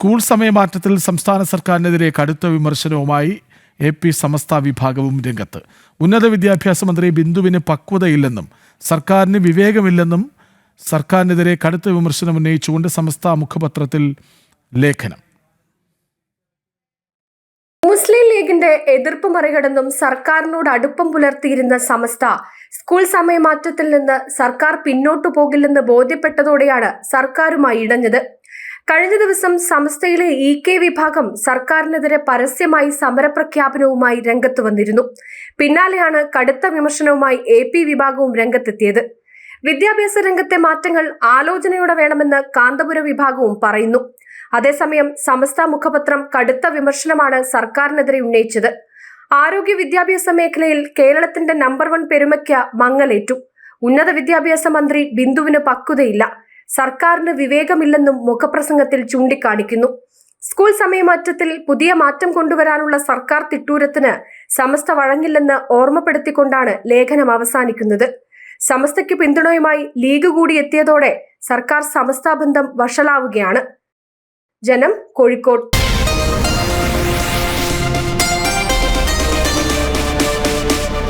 School സമയമാറ്റത്തിൽ സംസ്ഥാന സർക്കാരിനെതിരെ കടുത്ത വിമർശനവുമായി എ പി സമസ്ത വിഭാഗവും രംഗത്ത്. ഉന്നത വിദ്യാഭ്യാസ മന്ത്രി ബിന്ദുവിന് പക്വതയില്ലെന്നും സർക്കാരിന് വിവേകമില്ലെന്നും സർക്കാരിനെതിരെ കടുത്ത വിമർശനം ഉന്നയിച്ചുകൊണ്ട് സമസ്ത മുഖപത്രത്തിൽ ലേഖനം. മുസ്ലിം ലീഗിന്റെ എതിർപ്പ് മറികടന്നും സർക്കാരിനോട് അടുപ്പം പുലർത്തിയിരുന്ന സമസ്ത സ്കൂൾ സമയമാറ്റത്തിൽ നിന്ന് സർക്കാർ പിന്നോട്ടു പോകില്ലെന്ന് ബോധ്യപ്പെട്ടതോടെയാണ് സർക്കാരുമായി ഇടഞ്ഞത്. കഴിഞ്ഞ ദിവസം സംസ്ഥയിലെ ഇ കെ വിഭാഗം സർക്കാരിനെതിരെ പരസ്യമായി സമരപ്രഖ്യാപനവുമായി രംഗത്ത് വന്നിരുന്നു. പിന്നാലെയാണ് കടുത്ത വിമർശനവുമായി എ പി വിഭാഗവും രംഗത്തെത്തിയത്. വിദ്യാഭ്യാസ രംഗത്തെ മാറ്റങ്ങൾ ആലോചനയോടെ വേണമെന്ന് കാന്തപുര വിഭാഗവും പറയുന്നു. അതേസമയം സമസ്ത മുഖപത്രം കടുത്ത വിമർശനമാണ് സർക്കാരിനെതിരെ ഉന്നയിച്ചത്. ആരോഗ്യ വിദ്യാഭ്യാസ മേഖലയിൽ കേരളത്തിന്റെ നമ്പർ വൺ പെരുമയ്ക്ക് മങ്ങലേറ്റു. ഉന്നത വിദ്യാഭ്യാസ മന്ത്രി ബിന്ദുവിന് പക്വതയില്ല. സർക്കാരിന് വിവേകമില്ലെന്നും മുഖപ്രസംഗത്തിൽ ചൂണ്ടിക്കാണിക്കുന്നു. സ്കൂൾ സമയമാറ്റത്തിൽ പുതിയ മാറ്റം കൊണ്ടുവരാനുള്ള സർക്കാർ തിട്ടൂരത്തിന് സമസ്ത വഴങ്ങില്ലെന്ന് ഓർമ്മപ്പെടുത്തിക്കൊണ്ടാണ് ലേഖനം അവസാനിക്കുന്നത്. സമസ്തയ്ക്ക് പിന്തുണയുമായി ലീഗ് കൂടി എത്തിയതോടെ സർക്കാർ സമസ്താബന്ധം വഷളാവുകയാണ്. ജനം കോഴിക്കോട്